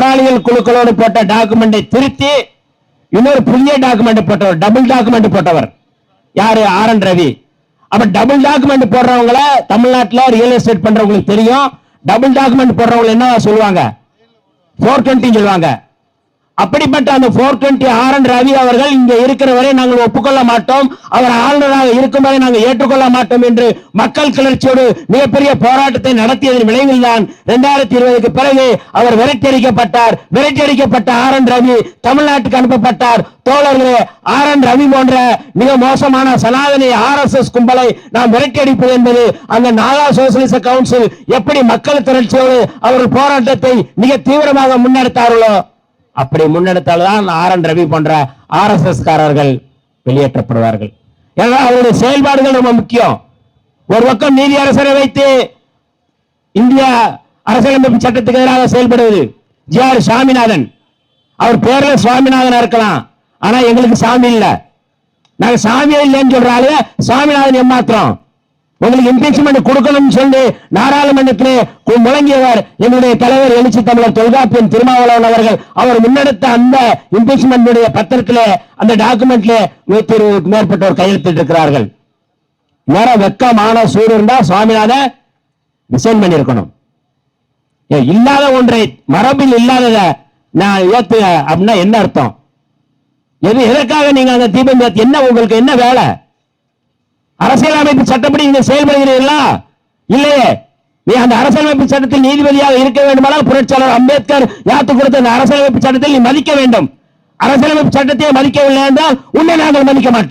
போராளிகள் குழுக்களோடு போட்ட டாக்குமெண்டை திருத்தி இன்னொரு புதிய டாக்குமெண்ட் போட்டவர் டபுள் டாக்குமெண்ட் போட்டவர். யாரு? R N Ravi. அப்ப டபுள் டாக்குமெண்ட் போடுறவங்கள தமிழ்நாட்டில் ரியல் எஸ்டேட் பண்றவங்களுக்கு தெரியும். டபுள் டாக்குமெண்ட் போடுறவங்க என்ன சொல்லுவாங்க? போர் டுவெண்ட்டின்னு சொல்லுவாங்க. அப்படிப்பட்ட அந்த four twenty R N Ravi அவர்கள் இங்க இருக்கிற வரை நாங்கள் ஒப்புக்கொள்ள மாட்டோம். அவர் ஆளுநராக இருக்கும் வரை நாங்கள் ஏற்றுக்கொள்ள மாட்டோம் என்று மக்கள் கிளர்ச்சியோடு மிகப்பெரிய போராட்டத்தை நடத்தியதன் விளைவில் தான் இரண்டாயிரத்தி இருபதுக்கு பிறகு அவர் விரட்டியடிக்கப்பட்டார். விரட்டியடிக்கப்பட்ட ஆர் என் ரவி தமிழ்நாட்டுக்கு அனுப்பப்பட்டார். தோழர்களே ஆர் என் ரவி போன்ற மிக மோசமான சனாதனி ஆர் எஸ் எஸ் கும்பலை நாம் விரட்டியடிப்பது என்பது அந்த நாகா சோசியலிச கவுன்சில் எப்படி மக்கள் திரட்சியோடு அவர்கள் போராட்டத்தை மிக தீவிரமாக முன்னெடுத்தார்களோ அப்படி முன்னெடுத்தால்தான் ஆர் என் ரவி போன்ற ஆர் எஸ் எஸ் காரர்கள் வெளியேற்றப்படுவார்கள். ஏன்னா அவருடைய செயல்பாடுகள் ரொம்ப முக்கியம். ஒரு பக்கம் நீதி அரசரை வைத்து இந்திய அரசியலமைப்பு சட்டத்துக்கு எதிராக செயல்படுவது ஜி ஆர் சாமிநாதன். அவர் பேர்ல சுவாமிநாதன் இருக்கலாம். ஆனா எங்களுக்கு சாமி இல்ல. நாங்க சாமியே இல்லைன்னு சொல்றாங்க சாமிநாதன் ஏமாத்திரம் உங்களுக்கு இம்பீச்மெண்ட் கொடுக்கணும்னு சொல்லி நாடாளுமன்றத்திலே முழங்கியவர் என்னுடைய தலைவர் எழுச்சி தமிழர் தொல்காப்பியன் திருமாவளவன் அவர்கள். அவர் முன்னெடுத்த அந்த இம்பீச்மெண்ட் பத்திரத்திலே அந்த டாக்குமெண்ட்ல நூத்தி இருபதுக்கு மேற்பட்டோர் கையெழுத்திட்டு இருக்கிறார்கள் நேரம் வெக்கமான சூடு இருந்தா சுவாமிநாத ரிசைன் பண்ணியிருக்கணும். இல்லாத ஒன்றை மரபில் இல்லாதத நான் ஏத்து அப்படின்னா என்ன அர்த்தம்? எது எதற்காக நீங்க அந்த தீபம் என்ன உங்களுக்கு என்ன வேலை? அரசியலமைப்பு சட்டப்படி நீங்க செயல்படுகிறீர்களா? இல்லையே. நீ அந்த அரசியலமைப்பு சட்டத்தில் நீதிபதியாக இருக்க வேண்டுமானால் புரட்சியாளர் அம்பேத்கர் யாத்து கொடுத்த அந்த அரசியலமைப்பு சட்டத்தில் நீ மதிக்க வேண்டும். அரசியலமைப்பு சட்டத்தை மதிக்கவில்லை என்றால் உன்னை நாங்கள் மதிக்க மாட்டோம்.